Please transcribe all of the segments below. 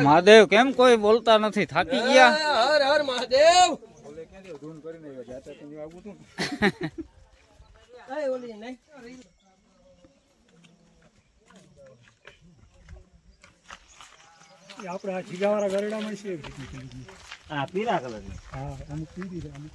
મહાદેવ કેમ કોઈ બોલતા નથી? થાકી ગયા? હર હર મહાદેવ! એ ઓલી નહીં આપણે આ જીગાવાળા ગરડામાં છે. હા પીળા કલર હા અમુક પીળી છે અમુક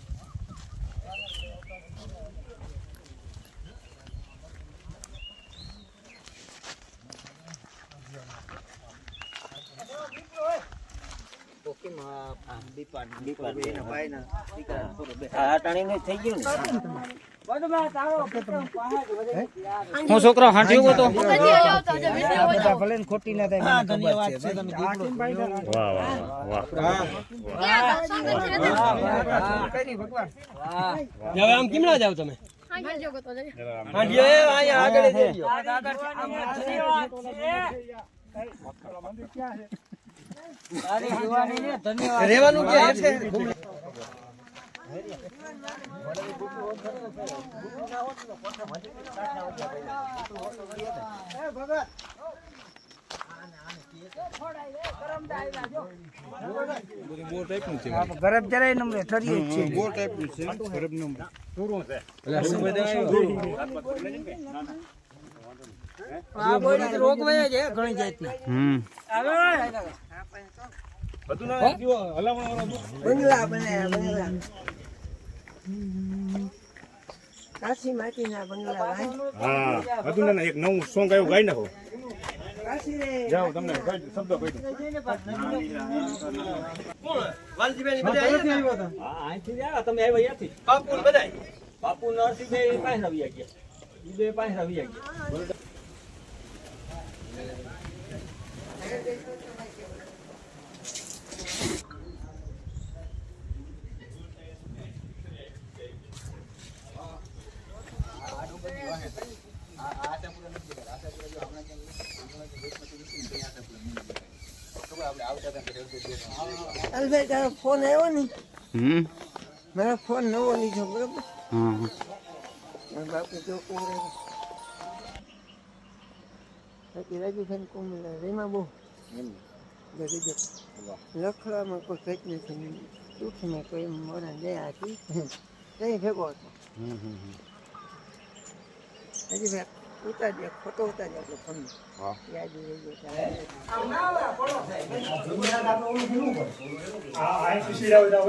આ લાલ છે આશાપુરા હું છોકરો હાંઠ્યો હતો ભલે ખોટી ના થાય ખબર છે વાહ વાહ વાહ હવે આમ કેમના જાવ તમે આગળ. રહેવાનું છે? ગરબ જરાય નંબરે ઠરીએ જ છે. આ બોડી તો રોગવાય છે ઘણી જાતની. હમ. બંગલા કાશી માટીના બંગલા ભાઈ હા હતું ને એક નવું સોંગ આવ્યું ગાઈ નાખો. જાઓ તમને શબ્દ કહી વાલજીભાઈ બધા અહીંયા હતા? બાપુ ને બધાય? અલભાઈ તારો ફોન આવ્યો ને હમ. મારો ફોન નવો લીધો બરોબર? હા બાપુ જો કોરે રાજુભાઈ કોમલા રેમાં બહુ? લખવામાં કોઈ કંઈક નથી દુઃખમાં કોઈ મોરા દયા હતી કઈ ભેગો હતો? હમ હમ. હજી ભાઈ ઉતારી ફોટો ઉતારી આપણો ફોન યાદ રહી આ આ ખુશી રાવ જાવ